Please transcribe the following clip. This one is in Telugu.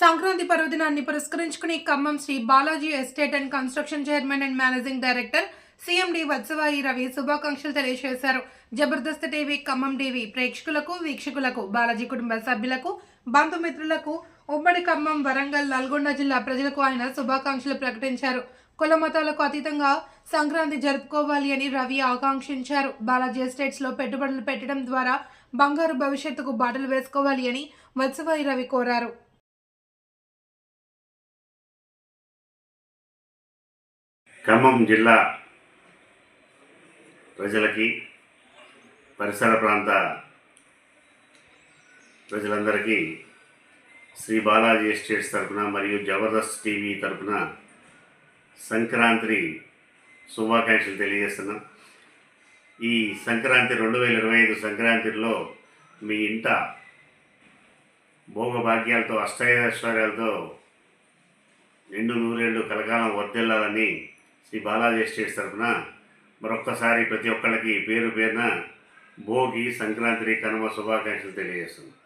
సంక్రాంతి పర్వదినాన్ని పురస్కరించుకుని Khammam Shri Balaji estate and construction chairman and managing director CMD Vatsavayi Ravi శుభాకాంక్షలు తెలియజేశారు. జబర్దస్త్ టీవీ ఖమ్మం టీవీ ప్రేక్షకులకు వీక్షకులకు బాలాజీ కుటుంబ సభ్యులకు బంధుమిత్రులకు ఉమ్మడి ఖమ్మం వరంగల్ నల్గొండ జిల్లా ప్రజలకు ఆయన శుభాకాంక్షలు ప్రకటించారు. కుల మతాలకు అతీతంగా సంక్రాంతి జరుపుకోవాలి అని రవి ఆకాంక్షించారు. బాలాజీ ఎస్టేట్స్లో పెట్టుబడులు పెట్టడం ద్వారా బంగారు భవిష్యత్తుకు బాటలు వేసుకోవాలి అని వత్సవాయి రవి కోరారు. ఖమ్మం జిల్లా ప్రజలకి పరిసర ప్రాంత ప్రజలందరికీ శ్రీ బాలాజీ ఎస్టేట్స్ తరఫున మరియు జబర్దస్త్ టీవీ తరపున సంక్రాంతి శుభాకాంక్షలు తెలియజేస్తున్నాం. ఈ సంక్రాంతి రెండు వేల ఇరవై ఐదు సంక్రాంతిలో మీ ఇంట భోగభాగ్యాలతో అష్టైశ్వర్యాలతో నిండు నూరేళ్ళు కలకాలం వర్దిల్లాలని శ్రీ బాలాజీ ఎస్టేట్స్ తరఫున మరొక్కసారి ప్రతి ఒక్కళ్ళకి పేరు పేరున భోగి సంక్రాంతి కనుమ శుభాకాంక్షలు తెలియజేస్తున్నాను